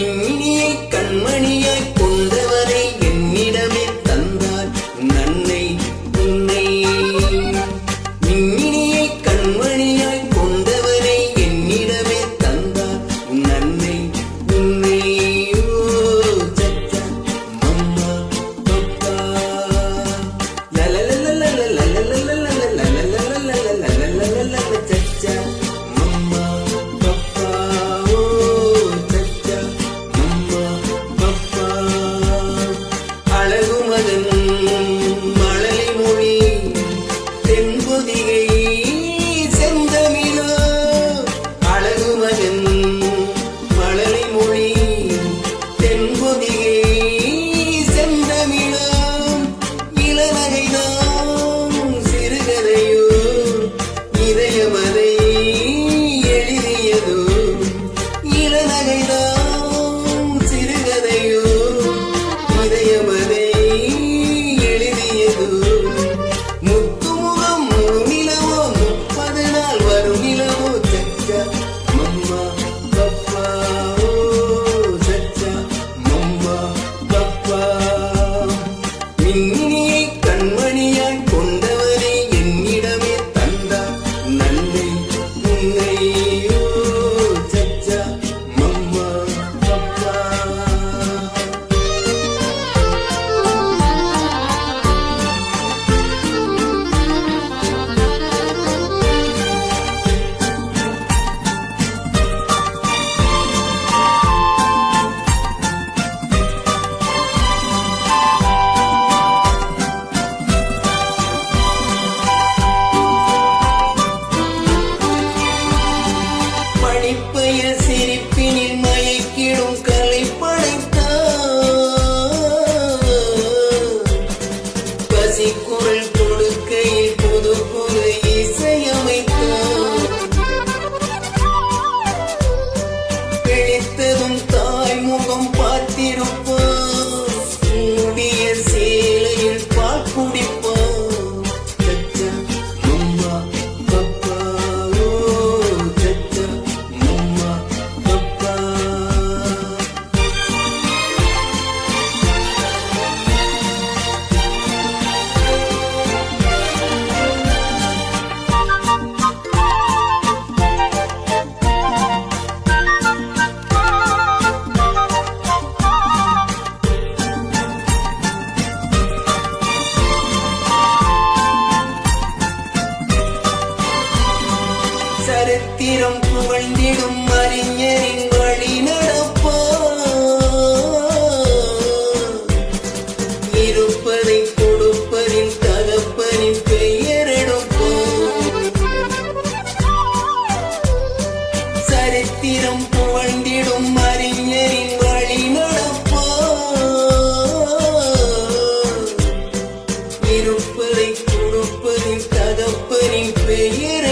இனிய கண்மணியா. மின்மினியை கண்மணியாய் நேரம் புகழ்ந்திடும் அறிஞரின் வழி நடப்போ. இருப்பதை கொடுப்பதின் தகப்பனின் பெயர் எடுப்போ சரித்திரம் புகழ்ந்திடும் அறிஞரின் வழி நடப்போ. இருப்பதை கொடுப்பதின் தகப்பனின் பெயர்